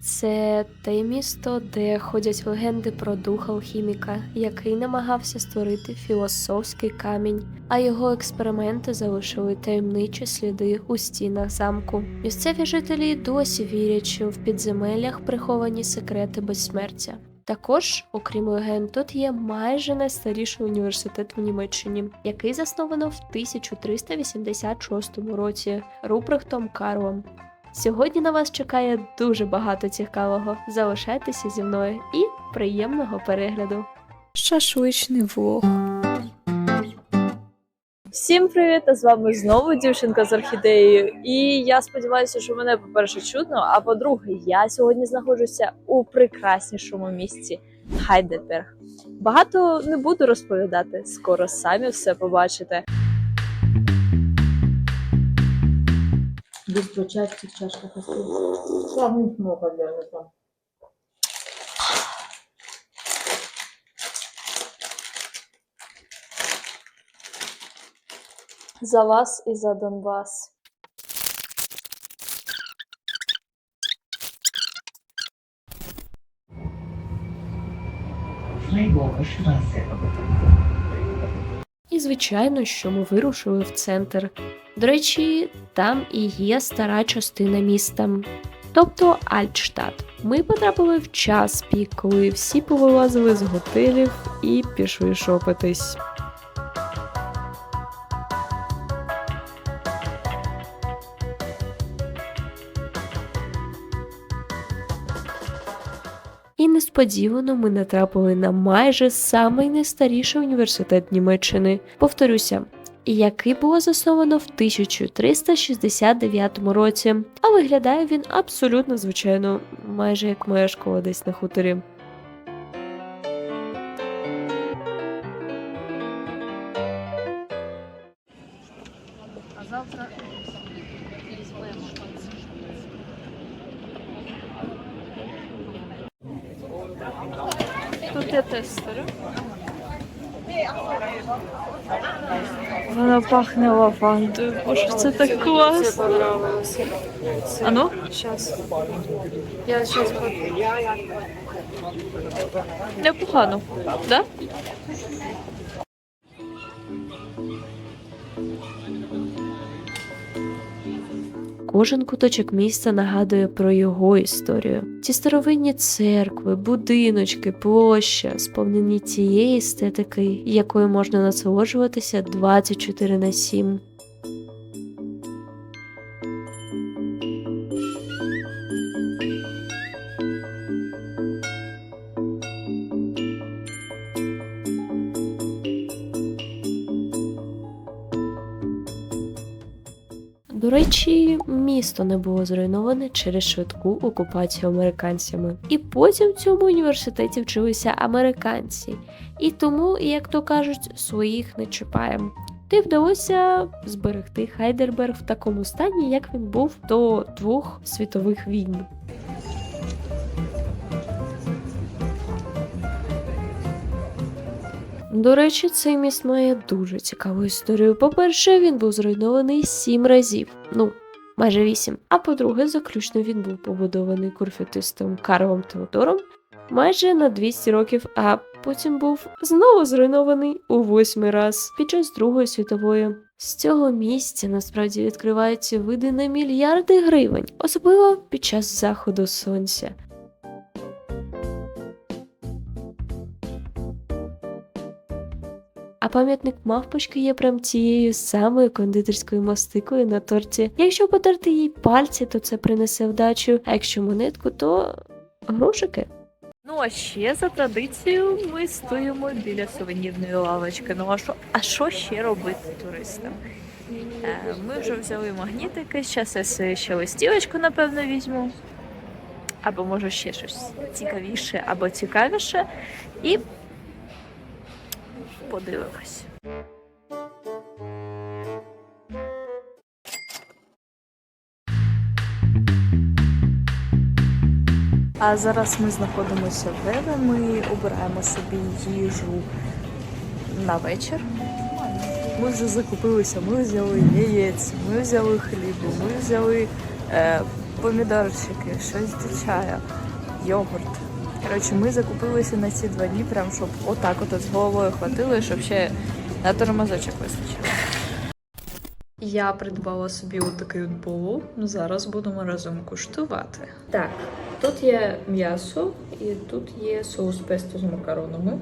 Це те місто, де ходять легенди про дух алхіміка, який намагався створити філософський камінь, а його експерименти залишили таємничі сліди у стінах замку. Місцеві жителі досі вірять, що в підземеллях приховані секрети безсмертя. Також, окрім легенд, тут є майже найстаріший університет в Німеччині, який засновано в 1386 році Рупрехтом Карлом. Сьогодні на вас чекає дуже багато цікавого. Залишайтеся зі мною і приємного перегляду. Шашличний влог. Всім привіт! а З вами знову дівчинка з орхідеєю. І я сподіваюся, що мене, по-перше, чутно. А по-друге, я сьогодні знаходжуся у прекраснішому місці Хайдельберг. Багато не буду розповідати, скоро самі все побачите. Быстро чашках остается. Там их много даже там. За вас і за Донбас. І звичайно, що ми вирушили в центр. До речі, там і є стара частина міста, тобто Альтштадт. Ми потрапили в час пік, коли всі повилазили з готелів і пішли шопитись. Несподівано ми натрапили на майже самий найстаріший університет Німеччини. Повторюся, який було засновано в 1369 році. А виглядає він абсолютно звичайно, майже як моя школа десь на хуторі. Пахне лавандою. Боже, це так класно. А ну? Сейчас. Я сейчас Непогано, да? Кожен куточок міста нагадує про його історію. Ці старовинні церкви, будиночки, площа, сповнені тієї естетики, якою можна насолоджуватися 24 на 7. До речі, місто не було зруйноване через швидку окупацію американцями. І потім в цьому університеті вчилися американці. І тому, як то кажуть, своїх не чіпаємо. Ти вдалося зберегти Хайдерберг в такому стані, як він був до двох світових війн. До речі, цей міст має дуже цікаву історію. По-перше, він був зруйнований сім разів. Ну, майже вісім. А по-друге, заключно він був побудований курфютистом Карлом Теодором майже на 200 років, а потім був знову зруйнований у восьмий раз під час Другої світової. З цього місця насправді відкриваються види на мільярди гривень, особливо під час заходу сонця. А пам'ятник мавпочки є прям тією самою кондитерською мастикою на торті. Якщо потерти їй пальці, то це принесе вдачу, а якщо монетку, то грошики. Ну а ще за традицією ми стоїмо біля сувенірної лавочки. Ну а що, а що ще робити туристам? Е, Ми вже взяли магнітики, зараз я ще листівочку, напевно, візьму. Або може ще щось цікавіше або цікавіше. І подивимось. А зараз ми знаходимося в Реве, ми обираємо собі їжу на вечір. Ми вже закупилися, ми взяли яєць, ми взяли хлібу, ми взяли е, помідорчики, щось до чаю, йогурт. Коротше, ми закупилися на ці два дні, прям щоб отак от з головою хватило, щоб ще на тормозочок вистачило. Я придбала собі отакий от болу. Зараз будемо разом куштувати. Так, тут є м'ясо і тут є соус песто з макаронами.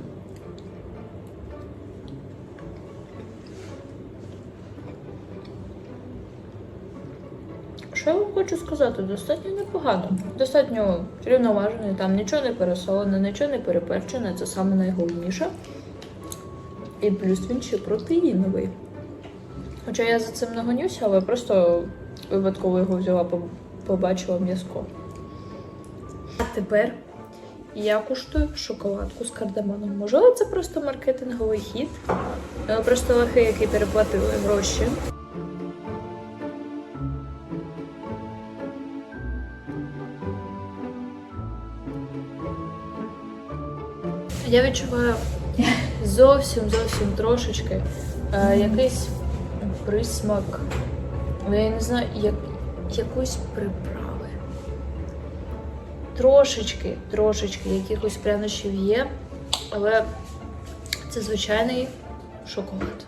Що я вам хочу сказати? Достатньо непогано. Достатньо рівноважений, там нічого не пересолене, нічого не переперчене, це саме найголовніше. І плюс він ще протеїновий. Хоча я за цим не гонюся, але просто випадково його взяла, побачила м'язко. А тепер я куштую шоколадку з кардамоном. Можливо, це просто маркетинговий хід. Е, Просто лохи, які переплатили гроші. Я відчуваю зовсім зовсім трошечки е, якийсь присмак. Я не знаю, як, якоїсь приправи. Трошечки, трошечки якихось прянощів є, але це звичайний шоколад.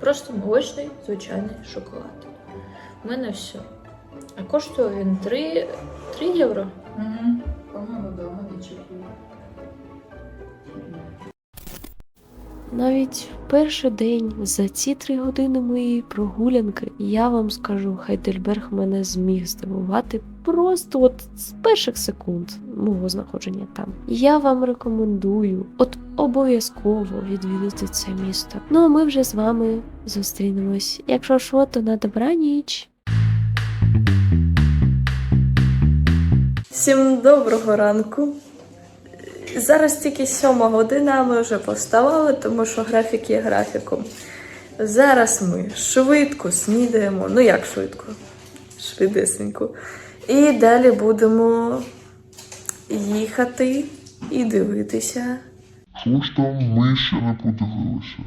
Просто молочний звичайний шоколад. У мене все. А коштує він 3, 3 євро. Угу. По-моему, да, надо чекнуть. Навіть в перший день за ці три години моєї прогулянки я вам скажу, Хайдельберг мене зміг здивувати просто от з перших секунд мого знаходження там. Я вам рекомендую от обов'язково відвідати це місто. Ну а ми вже з вами зустрінемось. Якщо що, то на добраніч. Всім доброго ранку. Зараз тільки сьома година, ми вже повставали, тому що графік є графіком. Зараз ми швидко снідаємо. Ну як швидко? Швидесенько. І далі будемо їхати і дивитися. Що ж там ми ще не подивилися?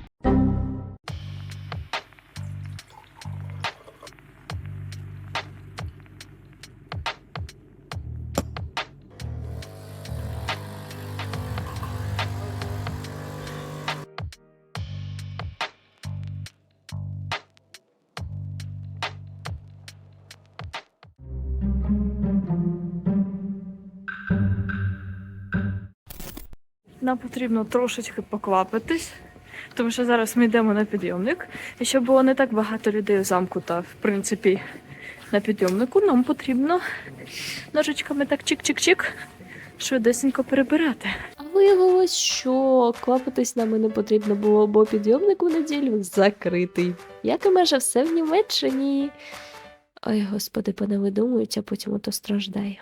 Нам потрібно трошечки поквапитись, тому що зараз ми йдемо на підйомник. І щоб було не так багато людей в замку та, в принципі, на підйомнику, нам потрібно ножичками так чик-чик-чик швидесенько перебирати. А виявилось, що квапитись нам і не потрібно було, бо підйомник у неділю закритий. Як і майже все в Німеччині. Ой, господи, пане видумують, а потім ото страждає.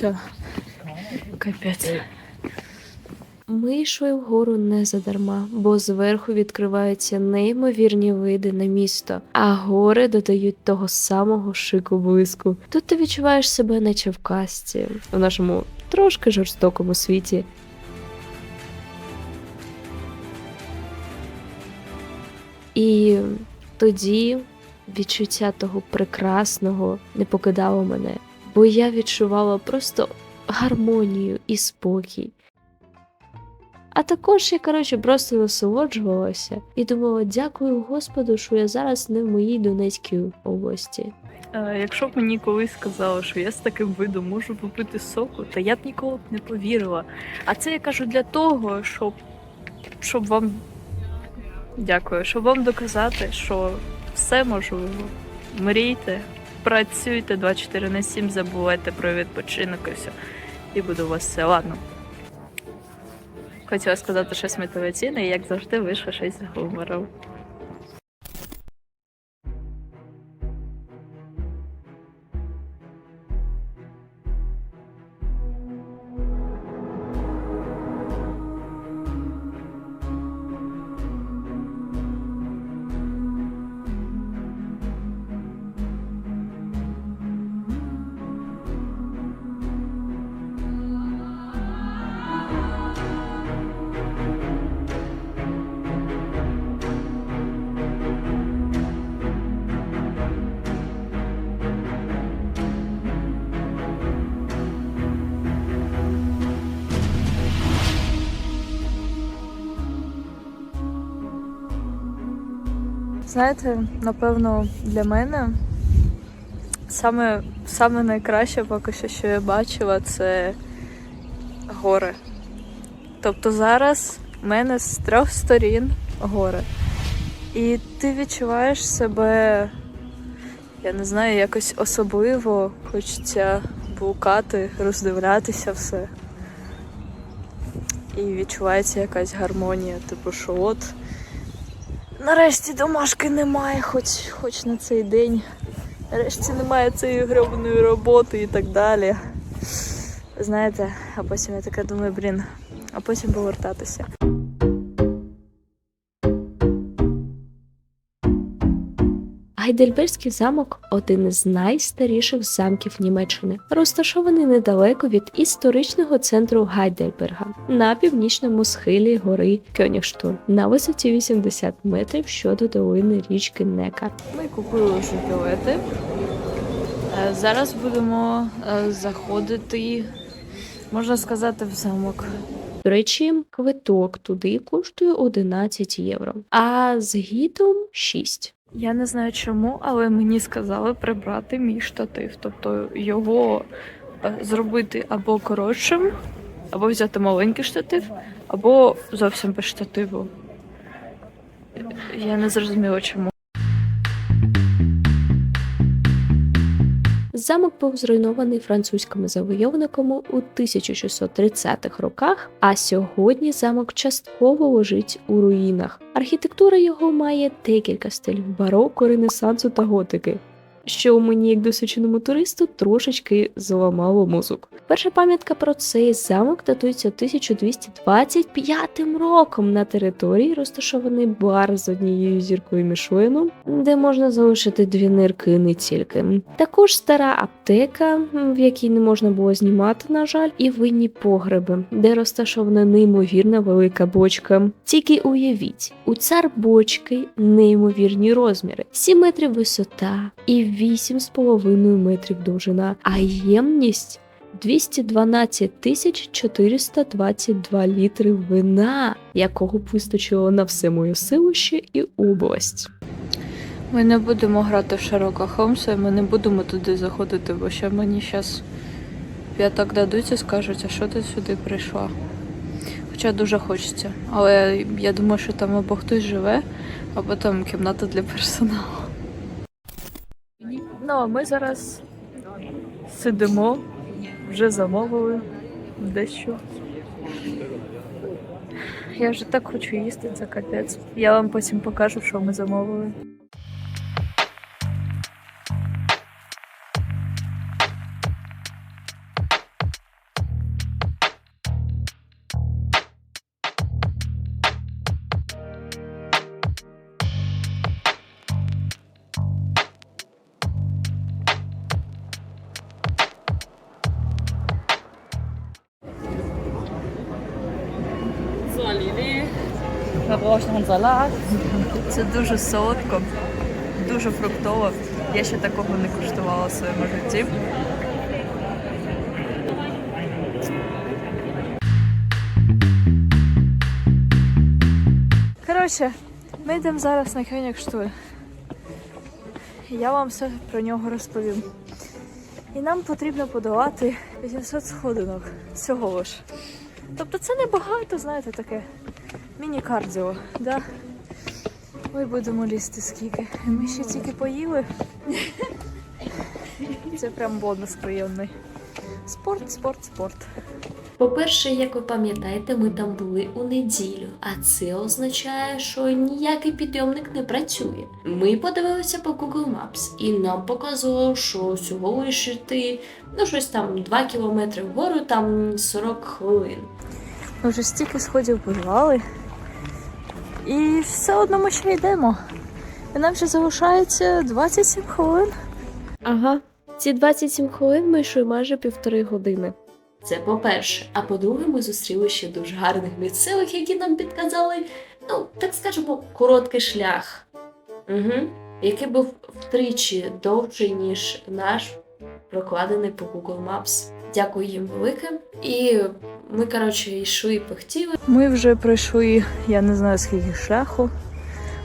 Все. Капець. Ми йшли вгору не задарма, бо зверху відкриваються неймовірні види на місто, а гори додають того самого шику блиску. Тут ти відчуваєш себе наче в казці, у нашому трошки жорстокому світі. І тоді відчуття того прекрасного не покидало мене, бо я відчувала просто гармонію і спокій. А також я, коротше, просто насолоджувалася і думала, дякую Господу, що я зараз не в моїй Донецькій області. Е, Якщо б мені колись сказали, що я з таким видом можу попити соку, то я б ніколи б не повірила. А це я кажу для того, щоб, щоб вам дякую, щоб вам доказати, що все можливо. Мрійте, працюйте 24 на 7, забувайте про відпочинок і все. І буде у вас все. Ладно. Хотіла сказати щось мотиваційне, і як завжди вийшло щось з гумором. Знаєте, напевно, для мене саме, саме найкраще поки що, що я бачила, це гори. Тобто зараз в мене з трьох сторін гори. І ти відчуваєш себе, я не знаю, якось особливо, хочеться блукати, роздивлятися все. І відчувається якась гармонія, типу, що от нарешті домашки немає, хоч, хоч на цей день. Нарешті немає цієї гробаної роботи і так далі. Знаєте, а потім я така думаю, блін, а потім повертатися. Гайдельбергський замок один із найстаріших замків Німеччини, розташований недалеко від історичного центру Гайдельберга на північному схилі гори Кьонігштурм на висоті 80 метрів щодо долини річки Некар. Ми купили вже білети. Е, Зараз будемо е, заходити, можна сказати, в замок. До речі, квиток туди коштує 11 євро, а з гідом 6. Я не знаю чому, але мені сказали прибрати мій штатив. Тобто його е, зробити або коротшим, або взяти маленький штатив, або зовсім без штативу. Я не зрозуміла чому. Замок був зруйнований французькими завойовниками у 1630-х роках, а сьогодні замок частково лежить у руїнах. Архітектура його має декілька стилів бароко, ренесансу та готики. Що мені, як досвідченому туристу, трошечки зламало мозок. Перша пам'ятка про цей замок датується 1225 роком на території розташований бар з однією зіркою Мішлену, де можна залишити дві нирки не тільки. Також стара аптека, в якій не можна було знімати, на жаль, і винні погреби, де розташована неймовірна велика бочка. Тільки уявіть, у цар бочки неймовірні розміри: 7 метрів висота і 8,5 метрів довжина, а ємність 212 тисяч 422 літри вина, якого б вистачило на все моє селище і область. Ми не будемо грати в Шерлока Холмса, ми не будемо туди заходити, бо ще мені зараз п'ятак дадуть і скажуть, а що ти сюди прийшла. Хоча дуже хочеться. Але я думаю, що там або хтось живе, або там кімната для персоналу. Ну, а ми зараз сидимо, вже замовили дещо. Я вже так хочу їсти, це капець. Я вам потім покажу, що ми замовили. Це дуже солодко, дуже фруктово. Я ще такого не куштувала в своєму житті. Коротше, ми йдемо зараз на Кьонігштуль. Я вам все про нього розповім. І нам потрібно подолати 800 сходинок всього лиш. Тобто це небагато, знаєте, таке міні-кардіо, да? Ой, будемо лізти скільки. Ми ще тільки поїли. Це прям бонус приємний. Спорт, спорт, спорт. По-перше, як ви пам'ятаєте, ми там були у неділю, а це означає, що ніякий підйомник не працює. Ми подивилися по Google Maps, і нам показувало, що всього лише йти, ну щось там 2 кілометри вгору, там 40 хвилин. Ми вже стільки сходів подавали. І все одно ми ще йдемо. І нам ще залишається 27 хвилин. Ага, ці 27 хвилин ми йшли майже півтори години. Це по-перше. А по-друге, ми зустріли ще дуже гарних місцевих, які нам підказали, ну, так скажемо, короткий шлях. Угу. Який був втричі довший, ніж наш, прокладений по Google Maps. Дякую їм велике. І ми, коротше, йшли і пихтіли. Ми вже пройшли, я не знаю скільки шляху,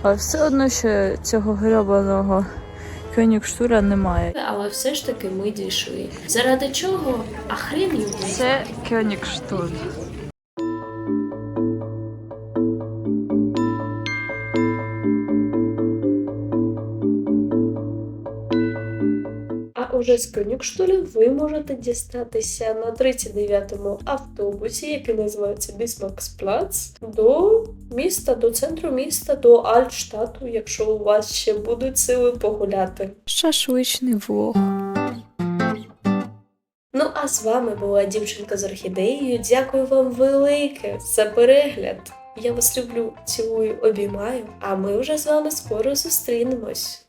Але все одно ще цього грьобаного Кенікштура немає. Але все ж таки ми дійшли. Заради чого? А хрен його. Це Кьонігштур. Уже з Кönigштулі ви можете дістатися на 39-му автобусі, який називається Бісмаксплац, до міста, до центру міста, до Альтштату, якщо у вас ще будуть сили погуляти. Шашличний влог. Ну а з вами була дівчинка з орхідеєю. Дякую вам велике за перегляд. Я вас люблю, цілую, обіймаю, а ми вже з вами скоро зустрінемось.